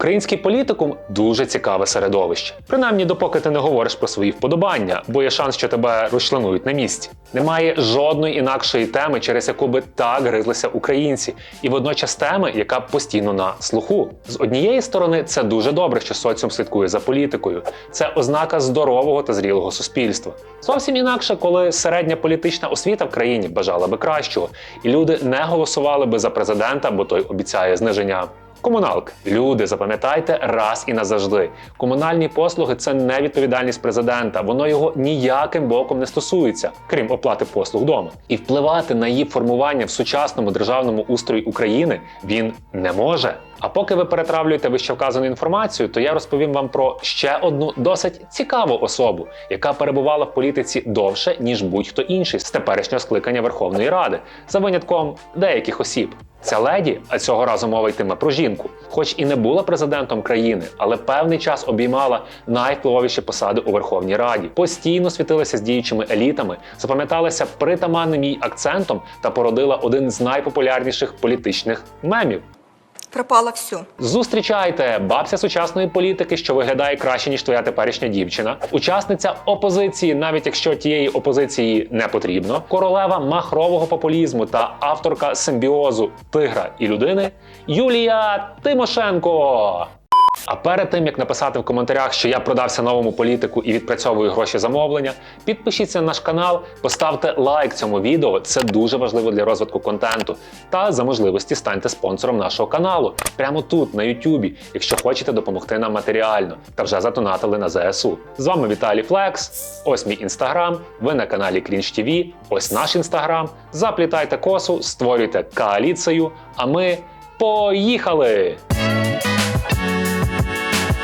Український політикум дуже цікаве середовище. Принаймні, допоки ти не говориш про свої вподобання, бо є шанс, що тебе розчленують на місці. Немає жодної інакшої теми, через яку би так гризлися українці, і водночас теми, яка постійно на слуху. З однієї сторони, це дуже добре, що соціум слідкує за політикою. Це ознака здорового та зрілого суспільства. Зовсім інакше, коли середня політична освіта в країні бажала би кращого, і люди не голосували би за президента, бо той обіцяє зниження Комуналки. Люди, запам'ятайте раз і назавжди. Комунальні послуги це не відповідальність президента. Воно його ніяким боком не стосується, крім оплати послуг вдома. І впливати на її формування в сучасному державному устрої України він не може. А поки ви перетравлюєте вищевказану інформацію, то я розповім вам про ще одну досить цікаву особу, яка перебувала в політиці довше, ніж будь-хто інший з теперішнього скликання Верховної Ради, за винятком деяких осіб. Ця леді, а цього разу мова йтиме про жінку, хоч і не була президентом країни, але певний час обіймала найвпливовіші посади у Верховній Раді, постійно світилася з діючими елітами, запам'яталася притаманним їй акцентом та породила один з найпопулярніших політичних мемів. Пропало все. Зустрічайте бабця сучасної політики, що виглядає краще ніж твоя теперішня дівчина, учасниця опозиції, навіть якщо тієї опозиції не потрібно, королева махрового популізму та авторка симбіозу тигра і людини Юлія Тимошенко. А перед тим як написати в коментарях, що я продався новому політику і відпрацьовую гроші замовлення, підпишіться на наш канал, поставте лайк цьому відео. Це дуже важливо для розвитку контенту. Та за можливості станьте спонсором нашого каналу прямо тут, на Ютубі, якщо хочете допомогти нам матеріально та вже затонатили на ЗСУ. З вами Віталій Флекс. Ось мій інстаграм. Ви на каналі Крінж ТВ. Ось наш інстаграм. Заплітайте косу, створюйте коаліцію. А ми поїхали!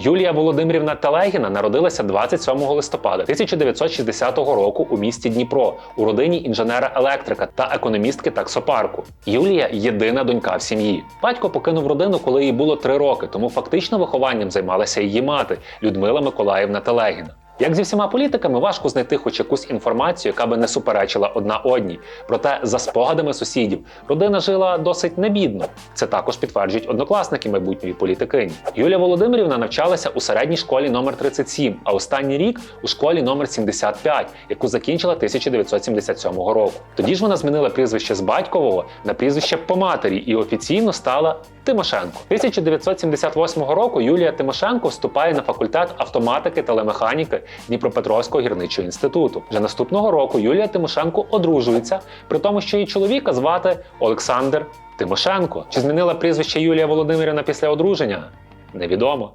Юлія Володимирівна Телегіна народилася 27 листопада 1960 року у місті Дніпро у родині інженера-електрика та економістки таксопарку. Юлія єдина донька в сім'ї. Батько покинув родину, коли їй було три роки, тому фактично вихованням займалася її мати Людмила Миколаївна Телегіна. Як зі всіма політиками, важко знайти хоч якусь інформацію, яка би не суперечила одна одній. Проте, за спогадами сусідів, родина жила досить небідно. Це також підтверджують однокласники майбутньої політикині. Юлія Володимирівна навчалася у середній школі номер 37, а останній рік у школі номер 75, яку закінчила 1977 року. Тоді ж вона змінила прізвище з батькового на прізвище по матері і офіційно стала Тимошенко. 1978 року Юлія Тимошенко вступає на факультет автоматики телемеханіки Дніпропетровського гірничого інституту. Вже наступного року Юлія Тимошенко одружується, при тому, що її чоловіка звати Олександр Тимошенко. Чи змінила прізвище Юлія Володимирівна після одруження? Невідомо.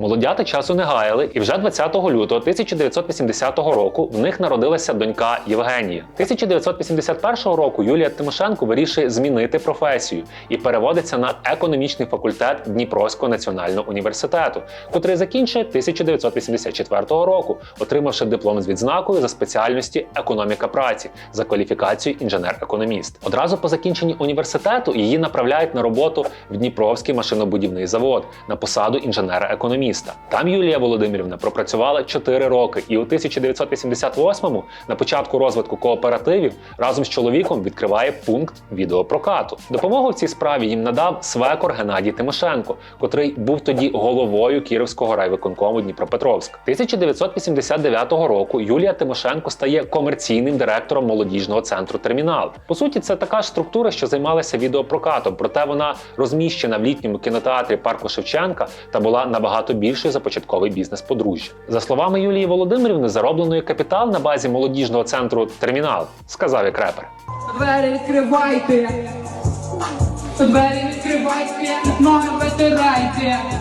Молодята часу не гаяли, і вже 20 лютого 1980 року в них народилася донька Євгенія. 1981 року Юлія Тимошенко вирішує змінити професію і переводиться на економічний факультет Дніпровського національного університету, котрий закінчує 1984 року, отримавши диплом з відзнакою за спеціальності економіка праці за кваліфікацією інженер-економіст. Одразу по закінченні університету її направляють на роботу в Дніпровський машинобудівний завод на посаду інженера-економіста. Там Юлія Володимирівна пропрацювала 4 роки, і у 1988-му, на початку розвитку кооперативів, разом з чоловіком відкриває пункт відеопрокату. Допомогу в цій справі їм надав свекор Геннадій Тимошенко, котрий був тоді головою Кіровського райвиконкому Дніпропетровськ. 1989 року Юлія Тимошенко стає комерційним директором молодіжного центру Термінал. По суті, це така ж структура, що займалася відеопрокатом, проте вона розміщена в літньому кінотеатрі парку Шевченка та була набагато більшою за початковий бізнес подружжя. За словами Юлії Володимирівни, зароблений капітал на базі молодіжного центру Термінал, сказав як репер. Двері відкривайте.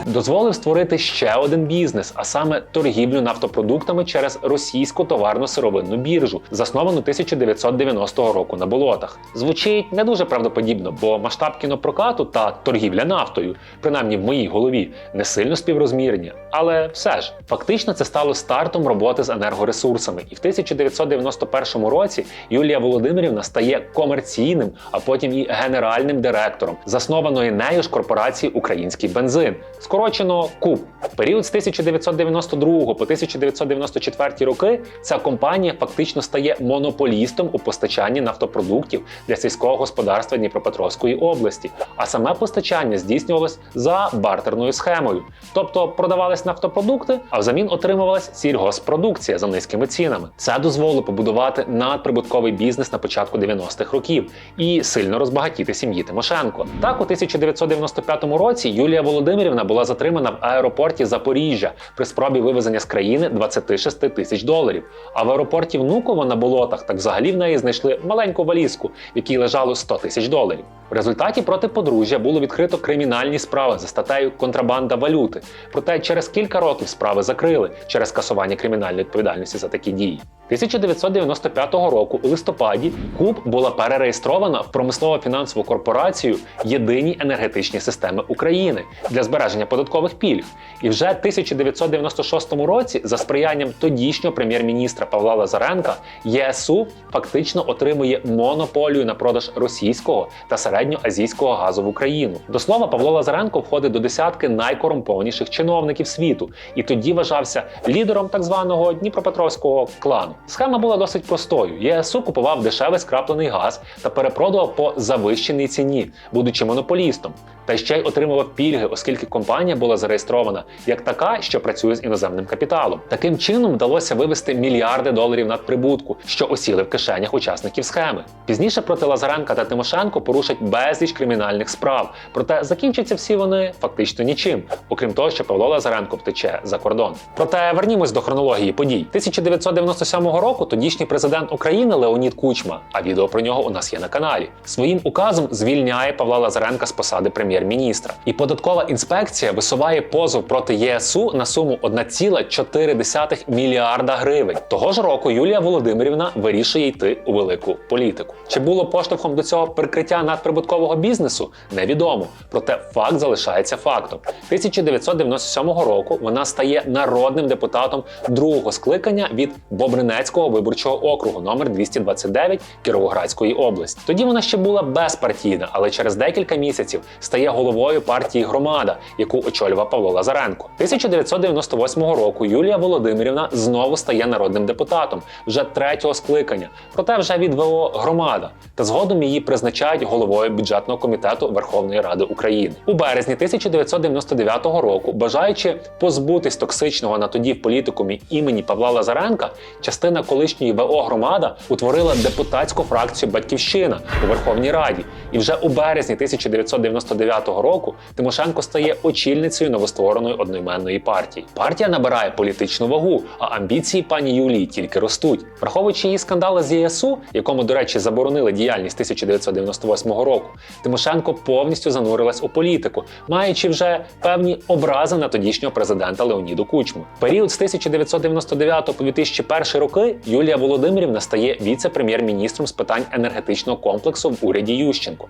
Дозволив створити ще один бізнес, а саме торгівлю нафтопродуктами через російську товарно-сировинну біржу, засновану 1990 року на болотах. Звучить не дуже правдоподібно, бо масштаб кінопрокату та торгівля нафтою, принаймні в моїй голові, не сильно співрозмірні. Але все ж, фактично це стало стартом роботи з енергоресурсами. І в 1991 році Юлія Володимирівна стає комерційним, а потім і генеральним директором директором заснованої нею ж корпорації Український бензин, скорочено КУБ. В період з 1992 по 1994 роки ця компанія фактично стає монополістом у постачанні нафтопродуктів для сільського господарства Дніпропетровської області, а саме постачання здійснювалось за бартерною схемою, тобто продавались нафтопродукти, а взамін отримувалась сільгоспродукція за низькими цінами. Це дозволило побудувати надприбутковий бізнес на початку 90-х років і сильно розбагатіти сім'ї Тимошенко. Так, у 1995 році Юлія Володимирівна була затримана в аеропорті Запоріжжя при спробі вивезення з країни 26 тисяч доларів. А в аеропорті Внуково на болотах так взагалі в неї знайшли маленьку валізку, в якій лежало 100 тисяч доларів. В результаті проти подружжя було відкрито кримінальні справи за статтею контрабанда валюти. Проте через кілька років справи закрили через скасування кримінальної відповідальності за такі дії. 1995 року у листопаді КУБ була перереєстрована в промислово-фінансову корпорацію Єдині енергетичні системи України для збереження податкових пільг. І вже 1996 році, за сприянням тодішнього прем'єр-міністра Павла Лазаренка, ЄСУ фактично отримує монополію на продаж російського та середньоазійського газу в Україну. До слова, Павло Лазаренко входить до десятки найкорумпованіших чиновників світу і тоді вважався лідером так званого Дніпропетровського клану. Схема була досить простою. ЄСУ купував дешевий скраплений газ та перепродував по завищеній ціні, будучи монополістом. Та ще й отримував пільги, оскільки компанія була зареєстрована як така, що працює з іноземним капіталом. Таким чином вдалося вивести мільярди доларів надприбутку, що осіли в кишенях учасників схеми. Пізніше проти Лазаренка та Тимошенко порушать безліч кримінальних справ. Проте закінчаться всі вони фактично нічим, окрім того, що Павло Лазаренко втече за кордон. Проте вернімось до хронології подій. 1997 року тодішній президент України Леонід Кучма, а відео про нього у нас є на каналі, своїм указом звільняє Павла Лазаренка з посади прем'єр-міністра. І податкова інспекція висуває позов проти ЄСУ на суму 1,4 мільярда гривень. Того ж року Юлія Володимирівна вирішує йти у велику політику. Чи було поштовхом до цього прикриття надприбуткового бізнесу? Невідомо. Проте факт залишається фактом. 1997 року вона стає народним депутатом другого скликання від Бобринецького виборчого округу номер 229 Кіровоградської області. Тоді вона ще була безпартійна, але через декілька місяців стає головою партії Громада, яку очолював Павло Лазаренко. 1998 року Юлія Володимирівна знову стає народним депутатом вже третього скликання, проте вже від ВО Громада. Та згодом її призначають головою бюджетного комітету Верховної Ради України. У березні 1999 року, бажаючи позбутись токсичного на тоді в політикумі імені Павла Лазаренка, частина колишньої ВО Громада утворила депутатську фракцію Батьківщина у Верховній Раді. І вже у березні 1999 року Тимошенко стає очільницею новоствореної одноіменної партії. Партія набирає політичну вагу, а амбіції пані Юлії тільки ростуть. Враховуючи її скандали з ЄСУ, якому, до речі, заборонили діяльність 1998 року, Тимошенко повністю занурилась у політику, маючи вже певні образи на тодішнього президента Леоніду Кучму. Період з 1999 по 2001 роки Юлія Володимирівна стає віце-прем'єр-міністром з питань енергетичного комплексу в уряді Ющенко.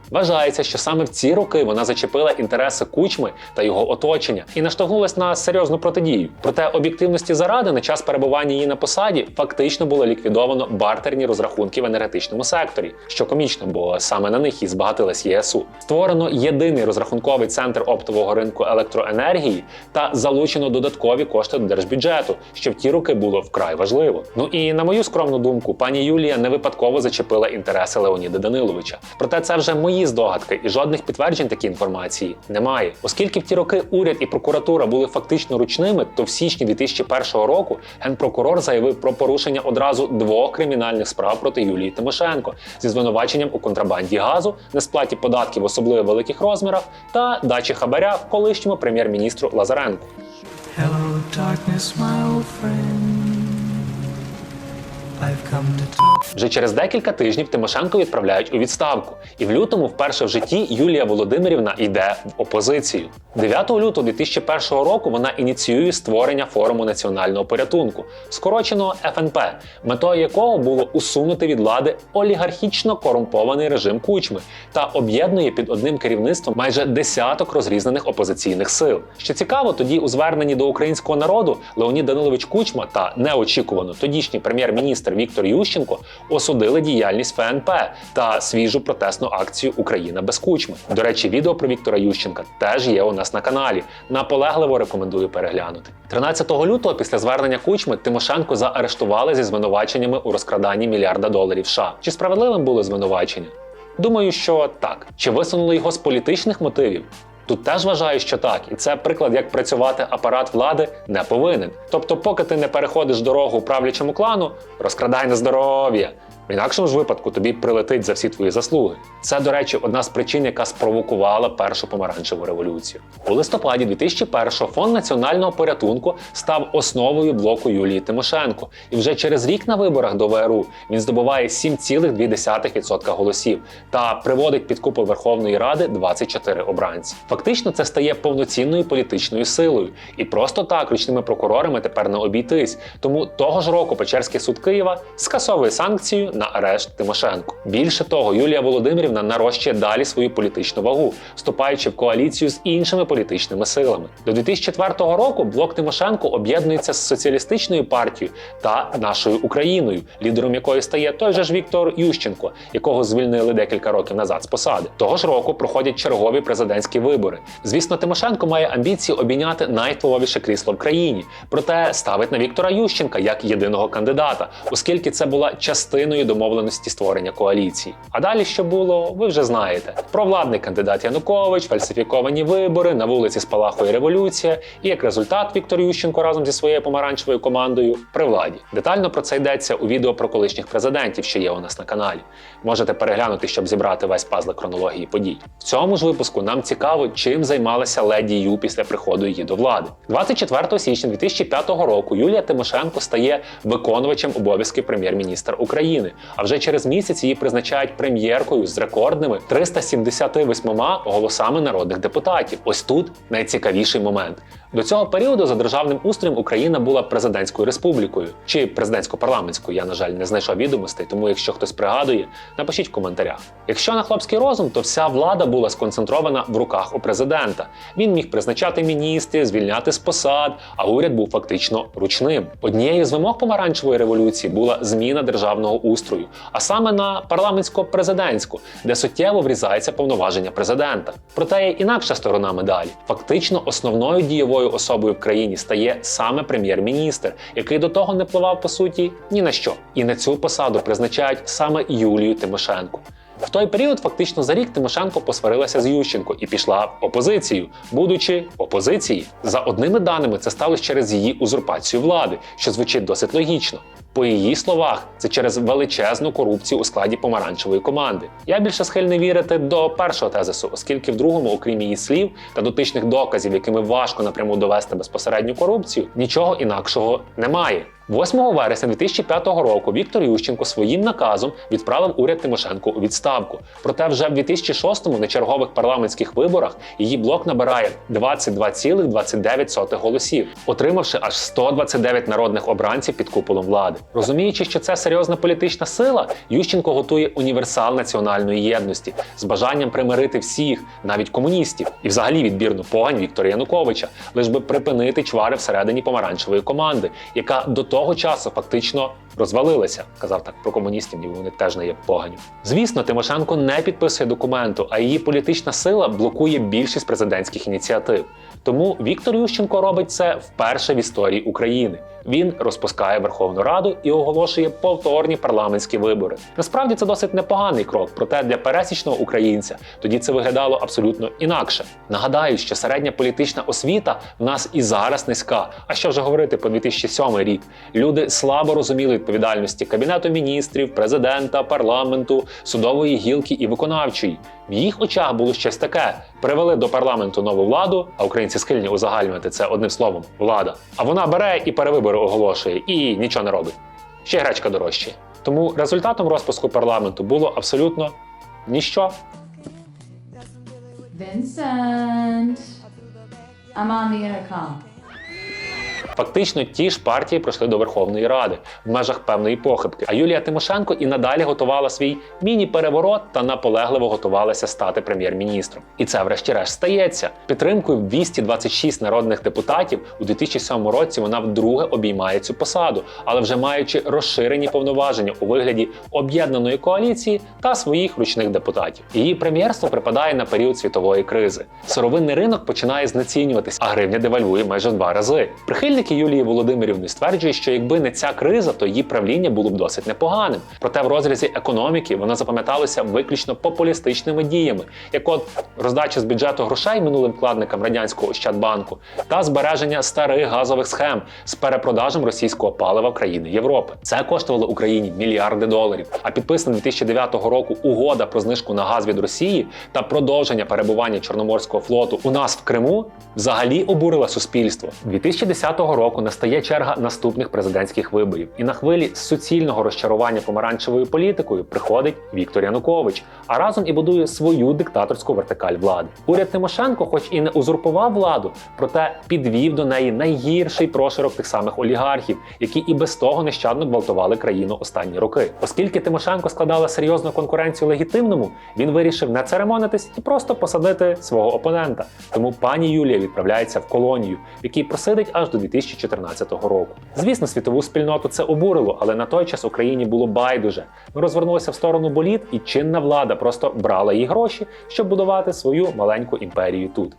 Вважається, що саме в ці роки вона зачепила інтереси Кучми та його оточення і наштовхнулась на серйозну протидію. Проте об'єктивності заради на час перебування її на посаді фактично було ліквідовано бартерні розрахунки в енергетичному секторі, що комічно, бо саме на них і збагатилась ЄСУ. Створено єдиний розрахунковий центр оптового ринку електроенергії та залучено додаткові кошти до держбюджету, що в ті роки було вкрай важливо. Ну і на мою скромну думку, пані Юлія не випадково зачепила інтереси Леоніда Даниловича. Проте це вже мої здогадки, і жодних підтверджень такій інформації немає. Оскільки в ті роки уряд і прокуратура були фактично ручними, то в січні 2001 року генпрокурор заявив про порушення одразу двох кримінальних справ проти Юлії Тимошенко зі звинуваченням у контрабанді газу, несплаті податків особливо великих розмірах та дачі хабаря колишньому прем'єр-міністру Лазаренку. Hello, darkness, my old friend. Вже через декілька тижнів Тимошенко відправляють у відставку, і в лютому, вперше в житті, Юлія Володимирівна йде в опозицію. 9 лютого 2001 року вона ініціює створення форуму національного порятунку, скороченого ФНП, метою якого було усунути від влади олігархічно корумпований режим кучми та об'єднує під одним керівництвом майже десяток розрізнених опозиційних сил. Що цікаво, тоді у зверненні до українського народу Леонід Данилович Кучма та неочікувано тодішній прем'єр-міністр прем'єр-міністр Віктор Ющенко осудили діяльність ФНП та свіжу протестну акцію Україна без кучми. До речі, відео про Віктора Ющенка теж є у нас на каналі. Наполегливо рекомендую переглянути. 13 лютого, після звернення кучми, Тимошенко заарештували зі звинуваченнями у розкраданні мільярда доларів. США. Чи справедливим були звинувачення? Думаю, що так. Чи висунули його з політичних мотивів? Тут теж вважаю, що так, і це приклад, як працювати апарат влади не повинен. Тобто, поки ти не переходиш дорогу правлячому клану, розкрадай на здоров'я. В інакшому ж випадку тобі прилетить за всі твої заслуги. Це, до речі, одна з причин, яка спровокувала першу помаранчеву революцію. У листопаді 2001-го фонд національного порятунку став основою блоку Юлії Тимошенко. І вже через рік на виборах до ВРУ він здобуває 7,2% голосів та приводить під купол Верховної Ради 24 обранці. Фактично, це стає повноцінною політичною силою. І просто так ручними прокурорами тепер не обійтись. Тому того ж року Печерський суд Києва скасовує санкцію на арешт Тимошенко. Більше того, Юлія Володимирівна нарощує далі свою політичну вагу, вступаючи в коаліцію з іншими політичними силами. До 2004 року блок Тимошенко об'єднується з соціалістичною партією та нашою Україною, лідером якої стає той же ж Віктор Ющенко, якого звільнили декілька років назад з посади. Того ж року проходять чергові президентські вибори. Звісно, Тимошенко має амбіції обійняти найвпливовіше крісло в країні, проте ставить на Віктора Ющенка як єдиного кандидата, оскільки це була частиною домовленості створення коаліції. А далі що було, ви вже знаєте: провладний кандидат Янукович, фальсифіковані вибори, на вулиці спалахує революція, і як результат Віктор Ющенко разом зі своєю помаранчевою командою при владі. Детально про це йдеться у відео про колишніх президентів, що є у нас на каналі. Можете переглянути, щоб зібрати весь пазл хронології подій. В цьому ж випуску нам цікаво, чим займалася леді Ю після приходу її до влади. 24 січня 2005 року Юлія Тимошенко стає виконувачем обов'язків прем'єр-міністра України. А вже через місяць її призначають прем'єркою з рекордними 378 голосами народних депутатів. Ось тут найцікавіший момент. До цього періоду за державним устроєм Україна була президентською республікою чи президентсько-парламентською. Я на жаль не знайшов відомостей, тому якщо хтось пригадує, напишіть в коментарях. Якщо на хлопський розум, то вся влада була сконцентрована в руках у президента. Він міг призначати міністрів, звільняти з посад, а уряд був фактично ручним. Однією з вимог помаранчевої революції була зміна державного устрою, а саме на парламентсько-президентську, де суттєво врізається повноваження президента. Проте є інакша сторона медалі. Фактично, основною дієвою особою в країні стає саме прем'єр-міністр, який до того не впливав по суті ні на що. І на цю посаду призначають саме Юлію Тимошенко. В той період, фактично за рік, Тимошенко посварилася з Ющенко і пішла в опозицію, будучи опозиції. За одними даними, це сталося через її узурпацію влади, що звучить досить логічно. По її словах, це через величезну корупцію у складі помаранчевої команди. Я більше схильний вірити до першого тезису, оскільки в другому, окрім її слів та дотичних доказів, якими важко напряму довести безпосередню корупцію, нічого інакшого немає. 8 вересня 2005 року Віктор Ющенко своїм наказом відправив уряд Тимошенко у відставку. Проте вже в 2006-му на чергових парламентських виборах її блок набирає 22,29 голосів, отримавши аж 129 народних обранців під куполом влади. Розуміючи, що це серйозна політична сила, Ющенко готує універсал національної єдності з бажанням примирити всіх, навіть комуністів, і взагалі відбірну погань Віктора Януковича, лиш би припинити чвари всередині помаранчевої команди, яка до того часу фактично розвалилася. Казав так про комуністів, ніби вони теж не є поганю. Звісно, Тимошенко не підписує документу, а її політична сила блокує більшість президентських ініціатив. Тому Віктор Ющенко робить це вперше в історії України. Він розпускає Верховну Раду і оголошує повторні парламентські вибори. Насправді це досить непоганий крок, проте для пересічного українця тоді це виглядало абсолютно інакше. Нагадаю, що середня політична освіта в нас і зараз низька. А що вже говорити про 2007 рік? Люди слабо розуміли відповідальності кабінету міністрів, президента, парламенту, судової гілки і виконавчої. В їх очах було щось таке: привели до парламенту нову владу, а українці схильні узагальнювати це одним словом влада. А вона бере і перевибори оголошує, і нічого не робить. Ще гречка дорожчає. Тому результатом розпуску парламенту було абсолютно ніщо. Vincent, I'm on the intercom. Фактично, ті ж партії пройшли до Верховної Ради в межах певної похибки. А Юлія Тимошенко і надалі готувала свій міні-переворот та наполегливо готувалася стати прем'єр-міністром. І це, врешті-решт, стається. Підтримкою 226 народних депутатів у 2007 році вона вдруге обіймає цю посаду, але вже маючи розширені повноваження у вигляді об'єднаної коаліції та своїх ручних депутатів. Її прем'єрство припадає на період світової кризи. Сировинний ринок починає знецінюватися, а гривня девальвує майже в два рази. Прихильники Юлії Володимирівни стверджують, що якби не ця криза, то її правління було б досить непоганим. Проте в розрізі економіки вона запам'яталася виключно популістичними діями, як от роздача з бюджету грошей минулим вкладникам радянського Ощадбанку та збереження старих газових схем з перепродажем російського палива в країни Європи. Це коштувало Україні мільярди доларів. А підписана 2009 року угода про знижку на газ від Росії та продовження перебування Чорноморського флоту у нас в Криму взагалі обурила суспільство. 2010 року настає черга наступних президентських виборів, і на хвилі суцільного розчарування помаранчевою політикою приходить Віктор Янукович, а разом і будує свою диктаторську вертикаль влади. Уряд Тимошенко, хоч і не узурпував владу, проте підвів до неї найгірший проширок тих самих олігархів, які і без того нещадно гвалтували країну останні роки. Оскільки Тимошенко складала серйозну конкуренцію легітимному, він вирішив не церемонитись і просто посадити свого опонента. Тому пані Юлія відправляється в колонію, в якій просидить аж до 2014 року. Звісно, світову спільноту це обурило, але на той час Україні було байдуже. Ми розвернулися в сторону боліт, і чинна влада просто брала їй гроші, щоб будувати свою маленьку імперію тут.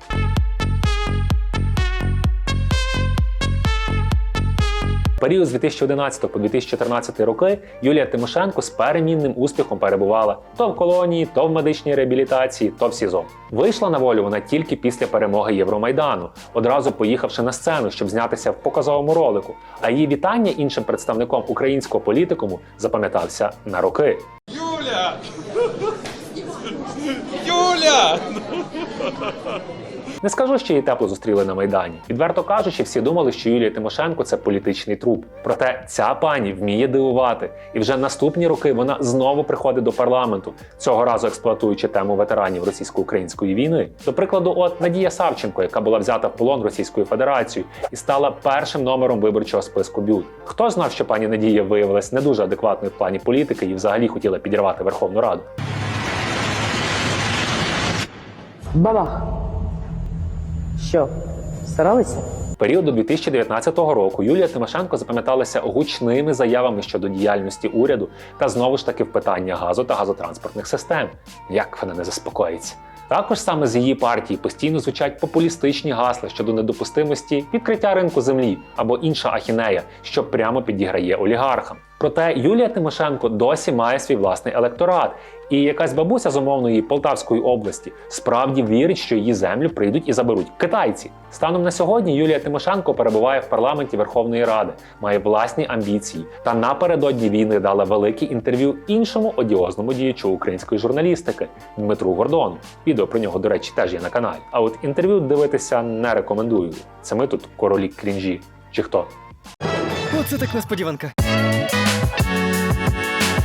Період з 2011 по 2014 роки Юлія Тимошенко з перемінним успіхом перебувала то в колонії, то в медичній реабілітації, то в СІЗО. Вийшла на волю вона тільки після перемоги Євромайдану, одразу поїхавши на сцену, щоб знятися в показовому ролику. А її вітання іншим представником українського політикуму запам'ятався на роки. Юля! Юля! Не скажу, що її тепло зустріли на майдані. Відверто кажучи, всі думали, що Юлія Тимошенко це політичний труп. Проте ця пані вміє дивувати, і вже наступні роки вона знову приходить до парламенту, цього разу експлуатуючи тему ветеранів російсько-української війни. До прикладу, от Надія Савченко, яка була взята в полон Російською Федерацією і стала першим номером виборчого списку БЮТ. Хто знав, що пані Надія виявилась не дуже адекватною в плані політики і взагалі хотіла підірвати Верховну Раду. Бабах. Що, старалися? В період до 2019 року Юлія Тимошенко запам'яталася гучними заявами щодо діяльності уряду та знову ж таки в питання газу та газотранспортних систем. Як вона не заспокоїться? Також саме з її партії постійно звучать популістичні гасла щодо недопустимості відкриття ринку землі або інша ахінея, що прямо підіграє олігархам. Проте Юлія Тимошенко досі має свій власний електорат, і якась бабуся з умовної Полтавської області справді вірить, що її землю прийдуть і заберуть китайці. Станом на сьогодні Юлія Тимошенко перебуває в парламенті Верховної Ради, має власні амбіції та напередодні війни дала велике інтерв'ю іншому одіозному діячу української журналістики Дмитру Гордону. Відео про нього, до речі, теж є на каналі. А от інтерв'ю дивитися не рекомендую. Це ми тут королі крінжі. Чи хто? Оце так несподіванка.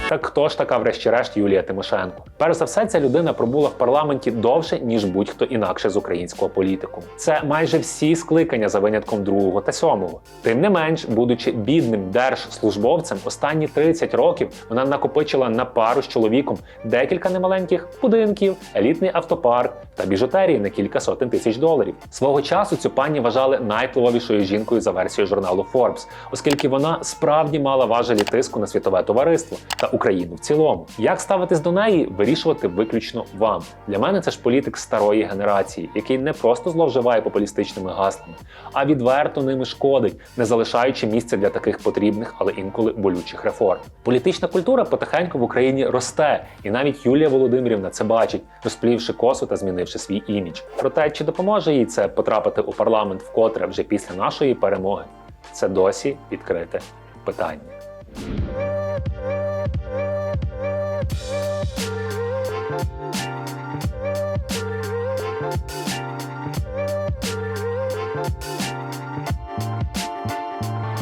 Так хто ж така, врешті-решт, Юлія Тимошенко? Перш за все, ця людина пробула в парламенті довше, ніж будь-хто інакше з українського політику. Це майже всі скликання за винятком другого та сьомого. Тим не менш, будучи бідним держслужбовцем, останні 30 років вона накопичила на пару з чоловіком декілька немаленьких будинків, елітний автопарк та біжутерії на кілька сотень тисяч доларів. Свого часу цю пані вважали найвпливовішою жінкою за версією журналу Forbes, оскільки вона справді мала важелі тиску на світове товариство та Україну в цілому. Як ставитись до неї, вирішувати виключно вам. Для мене це ж політик старої генерації, який не просто зловживає популістичними гаслами, а відверто ними шкодить, не залишаючи місця для таких потрібних, але інколи болючих реформ. Політична культура потихеньку в Україні росте, і навіть Юлія Володимирівна це бачить, розплівши косу та змінивши свій імідж. Проте чи допоможе їй це потрапити у парламент вкотре вже після нашої перемоги? Це досі відкрите питання. Thank you.